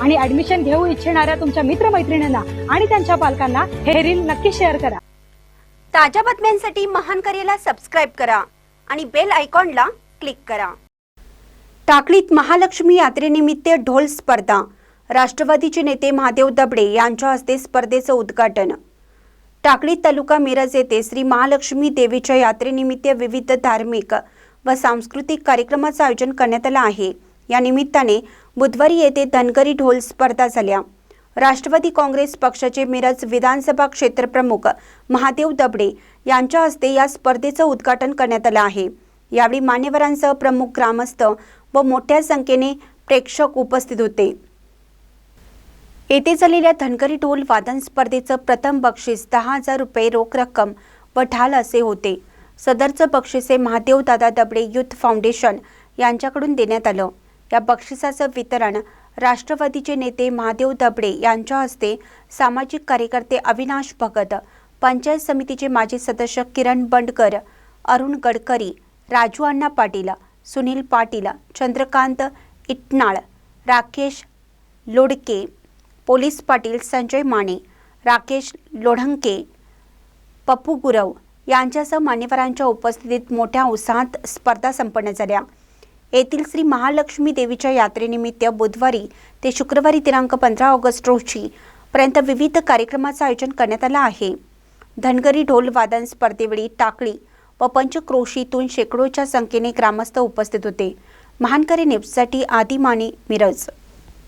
आणि ऍडमिशन घेऊ इच्छिणाऱ्या तुमच्या मित्रमैत्रिणींना आणि त्यांच्या पालकांना हे रील नक्की शेअर करा. ताज्या बातम्यांसाठी महान करेला सबस्क्राईब करा आणि बेल आयकॉनला क्लिक करा. टाकळीत महालक्ष्मी यात्रेनिमित्त ढोल स्पर्धा. राष्ट्रवादीचे नेते महादेव दबडे यांच्या हस्ते स्पर्धेचं उद्घाटन. टाकळी तालुका मिरज येथे श्री महालक्ष्मी देवीच्या यात्रेनिमित्त विविध धार्मिक व सांस्कृतिक कार्यक्रमाचं आयोजन करण्यात आलं आहे. या निमित्ताने बुधवारी येथे धनगरी ढोल स्पर्धा झाल्या. राष्ट्रवादी काँग्रेस पक्षाचे मिरज विधानसभा क्षेत्रप्रमुख महादेव दबडे यांच्या हस्ते या स्पर्धेचं उद्घाटन करण्यात आलं आहे. यावेळी मान्यवरांसह प्रमुख ग्रामस्थ व मोठ्या संख्येने प्रेक्षक उपस्थित होते. येथे झालेल्या धनगरी ढोल वादन स्पर्धेचं प्रथम बक्षीस दहा हजार रुपये रोख रक्कम व ढाल असे होते. सदरचं बक्षीस हे महादेव दादा दबडे युथ फाउंडेशन यांच्याकडून देण्यात आलं. या बक्षिसाचं वितरण राष्ट्रवादीचे नेते महादेव दबडे यांच्या हस्ते सामाजिक कार्यकर्ते अविनाश भगत पंचायत समितीचे माजी सदस्य किरण बंडकर अरुण गडकरी राजू अण्णा पाटील सुनील पाटील चंद्रकांत इटनाळ राकेश लोडके पोलीस पाटील संजय माने राकेश लोढंके पप्पू गुरव यांच्यासह मान्यवरांच्या उपस्थितीत मोठ्या उत्साहात स्पर्धा संपन्न झाल्या. येथील श्री महालक्ष्मी देवीच्या यात्रेनिमित्त बुधवारी ते शुक्रवारी दिनांक पंधरा ऑगस्ट रोजी पर्यंत विविध कार्यक्रमाचं आयोजन करण्यात आलं आहे. धनगरी ढोल वादन स्पर्धेवेळी टाकळी व पंचक्रोशीतून शेकडोच्या संख्येने ग्रामस्थ उपस्थित होते. महानकरी न्यूजसाठी आदिमाने मिरज.